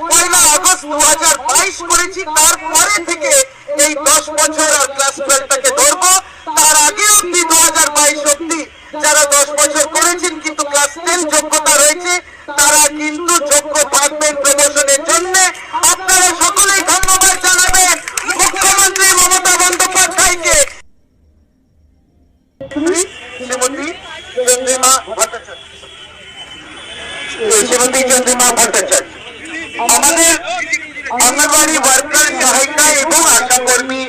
পয়লা August দু হাজার বাইশ করেছি, তারপরে থেকে এই দশ বছর আর ক্লাস টুয়েলভটাকে ধরবো। তার আগে অব্দি দু হাজার বাইশ অব্দি যারা দশ বছর করেছেন কিন্তু ক্লাস টেন যোগ্যতা রয়েছে তারা কিন্তু যোগ্য থাকবেন প্রমোশনের জন্য আপনারা সকলেই ধন্যবাদ জানাবেন মুখ্যমন্ত্রী মমতা বন্দ্যোপাধ্যায়কে শ্রীমতী চন্দ্রিমা ভট্টাচার্য শ্রীমতী চন্দ্রিমা ভট্টাচার্য আমাদের অঙ্গনবাড়ি ওয়ার্কার সহায়িকা এবং আশা কর্মী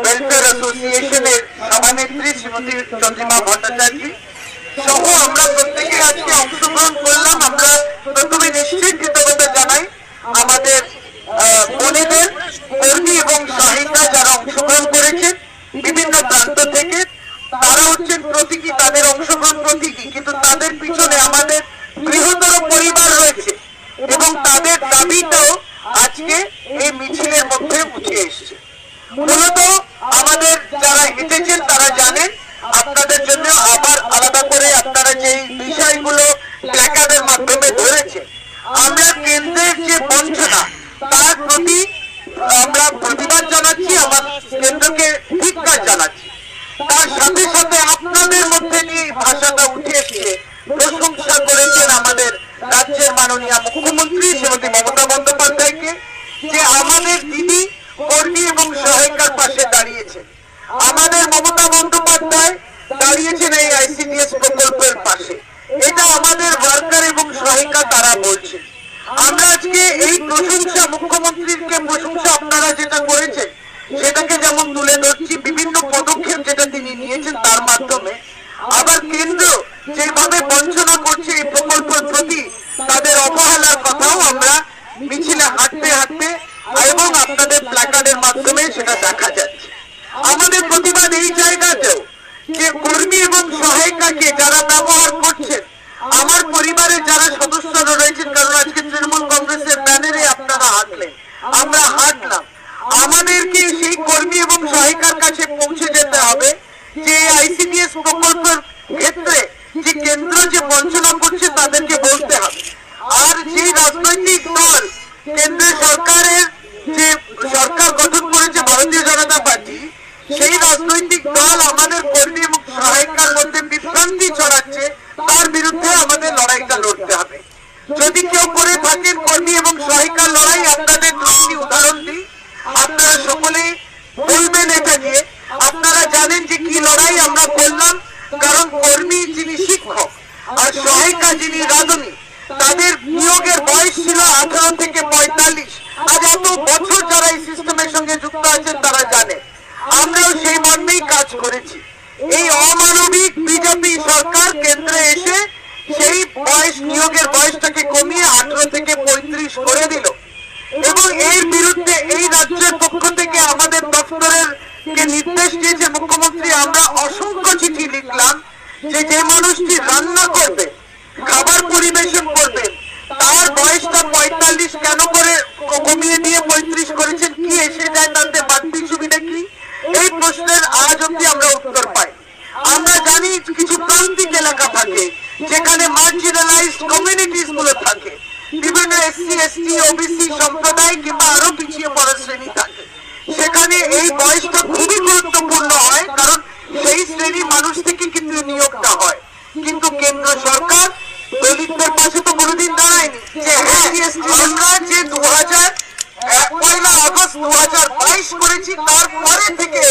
ওয়েলফেয়ার অ্যাসোসিয়েশনের সভানেত্রী শ্রীমতী চন্দ্রিমা ভট্টাচার্য সহ আমরা প্রত্যেকে আজকে অংশগ্রহণ করলাম। আমরা প্রথমে নিশ্চিত কৃতজ্ঞতা জানাই আমাদের বোনেদের, কর্মী এবং সহায়িকা যারা অংশগ্রহণ করেছেন বিভিন্ন প্রান্ত থেকে। তারা হচ্ছেন প্রতীকী, তাদের অংশগ্রহণ প্রতীকী, কিন্তু তাদের পিছনে আমাদের বৃহত্তর পরিবার রয়েছে এবং তাদের দাবিটাও আজকে এই মিছিলের এসেছে। মূলত আমাদের যারা হেঁটেছেন তারা জানেন, আপনাদের জন্য আবার আলাদা করে আপনারা যে বিষয়গুলো প্ল্যাকার্ডের মাধ্যমে ধরেছেন, আমরা কেন্দ্রের যে বঞ্চনা, তার প্রতি আমরা প্রতিবাদ জানাচ্ছি, আমার কেন্দ্রকে ধিক্কার জানাচ্ছি। তার সাথে সাথে আপনাদের মধ্যে নিয়ে ভাষাটা উঠে এসছে, প্রশংসা করেছেন আমাদের রাজ্যের মাননীয় মুখ্যমন্ত্রী শ্রীমতী মমতা বন্দ্যোপাধ্যায়কে যে আমাদের দিদি কর্মী এবং সহায়িকার পাশে দাঁড়িয়েছেন আমাদের মমতা বন্দ্যোপাধ্যায় দাঁড়িয়েছেন এই আইসিডিএস প্রকল্পের পাশে। এটা আমাদের ওয়ার্কার এবং সহায়িকা তারা বলছেন। আমরা আজকে এই প্রশংসা মুখ্যমন্ত্রীকে প্রশংসা আপনারা যেটা করেছেন, সেটাকে যেমন তুলে ধরছি, বিভিন্ন পদক্ষেপ যেটা তিনি নিয়েছেন তার মাধ্যমে, আবার কেন্দ্র যেভাবে বঞ্চনা করছে এই প্রকল্পের প্রতি, তাদের অবহেলার কথাও আমরা মিছিলে হাঁটতে হাঁটতে এবং আপনাদের প্ল্যাকার্ডের মাধ্যমে সেটা দেখা যাচ্ছে আমাদের প্রতিবাদ এই জায়গাতেও যে কর্মী এবং সহায়িকাকে যারা ব্যবহার করছেন আমার পরিবারের যারা সদস্যরা রয়েছেন কারণ আজকে তৃণমূল কংগ্রেসের ব্যানারে আপনারা হাঁটলেন। আমরা হাঁটলাম। আমাদেরকে সেই কর্মী এবং সহায়িকার কাছে পৌঁছে যেতে হবে যে আইসিডিএস প্রকল্পের ক্ষেত্রে যে কেন্দ্র যে বঞ্চনা করছে, তাদেরকে বলতে হবে। আর যে রাজনৈতিক দল কেন্দ্রের সরকারের যে সরকার গঠন করেছে ভারতীয় জনতা পার্টি সেই রাজনৈতিক দল আমাদের কর্মী এবং সহায়িকার মধ্যে বিভ্রান্তি ছড়াচ্ছে তার বিরুদ্ধে আমাদের লড়াইটা লড়তে হবে যদি কেউ করে থাকেন কর্মী এবং সহায়িকার লড়াই, আপনাদের দুটি উদাহরণ দিই। আপনারা সকলে বলবেন এটা নিয়ে। আপনারা জানেন যে কি লড়াই আমরা করলাম, কারণ কর্মী যিনি শিক্ষক আর সহায়িকা যিনি রাঁধুনি, তাদের নিয়োগের বয়স ছিল আঠারো থেকে পঁয়তাল্লিশ। আজ এত বছর যারা এই সিস্টেমের সঙ্গে যুক্ত আছেন, তারা জানে। আমরাও সেই মর্মেই কাজ করেছি। এই অমানবিক বিজেপি সরকার কেন্দ্রে এসে সেই বয়স, নিয়োগের থেকে পঁয়ত্রিশ করে দিল। এবং এর বিরুদ্ধে এই রাজ্যের পক্ষ থেকে আমাদের দপ্তরের নির্দেশ দিয়েছে মুখ্যমন্ত্রী আমরা অসংখ্য চিঠি লিখলাম, যে যে মানুষটি রান্না করবে, খাবার পরিবেশন করবে, তার বয়সটা পঁয়তাল্লিশ কেন করে কমিয়ে দিয়ে পঁয়ত্রিশ করেছেন কি এসে যায় তাতে বাড়তি সুবিধা কি? এই প্রশ্নের আজ অব্দি আমরা উত্তর পাই আমরা জানি কিছু প্রান্তিক এলাকা থাকে, যেখানে থাকে বিভিন্ন এসসি এসটি ওবিসি সম্প্রদায় কিংবা আরও পিছিয়ে পড়া শ্রেণি থাকে। সেখানে এই বয়সটা খুবই গুরুত্বপূর্ণ হয়, কারণ সেই শ্রেণির মানুষ থেকে কিন্তু নিয়োগটা হয়। কিন্তু কেন্দ্র সরকার, দলিতদের পাশে তো কোনোদিন দাঁড়ায়নি। যে হ্যাঁ আমরা যে দু হাজার এক পয়লা আগস্ট দু হাজার বাইশ করেছি, তারপরে থেকে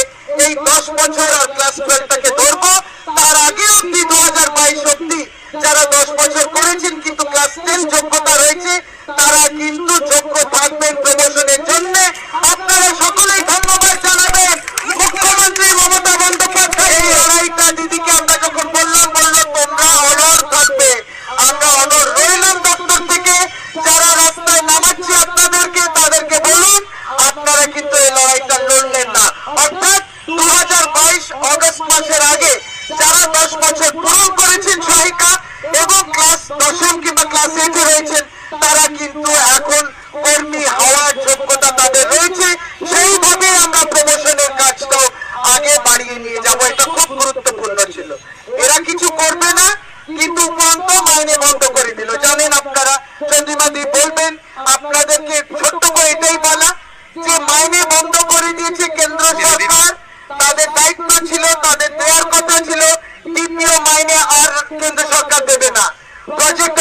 এই দশ বছর আর ক্লাস টুয়েলভটাকে ধরবো তার আগে অব্দি দু হাজার বাইশ অব্দি যারা দশ বছর করেছেন কিন্তু ক্লাস টেন যোগ্যতা রয়েছে তারা কিন্তু যোগ্য থাকবেন প্রমোশনের জন্য আপনারা সকলেই ধন্যবাদ জানাবেন মুখ্যমন্ত্রী মমতা বন্দ্যোপাধ্যায় এই লড়াইটা দিদিকে আমরা যখন বললাম বলল তোমরা অনর থাকবে আমরা অনর রইলাম দপ্তর থেকে যারা রাস্তায় নামাচ্ছি আপনাদেরকে তাদেরকে বলুন আপনারা কিন্তু এই লড়াইটা লড়লেন না অর্থাৎ দু হাজার বাইশ অগস্ট মাসের আগে যারা দশ বছর পূরণ করেছেন সহায়িকা এবং ক্লাস দশম কিংবা ক্লাস এইটে রয়েছেন, তারা কিন্তু এখন কর্মী হওয়ার যোগ্যতা তাদের রয়েছে। সেইভাবে আমরা প্রমোশনের কাজটাও আগে বাড়িয়ে নিয়ে যাব। এটা খুব গুরুত্বপূর্ণ ছিল। এরা কিছু করবে না, কিন্তু উপরন্ত মাইনে বন্ধ করে দিল। জানেন আপনারা চন্দ্রিমাদি বলবেন করবেন ಸಾಮಾಜಿಕ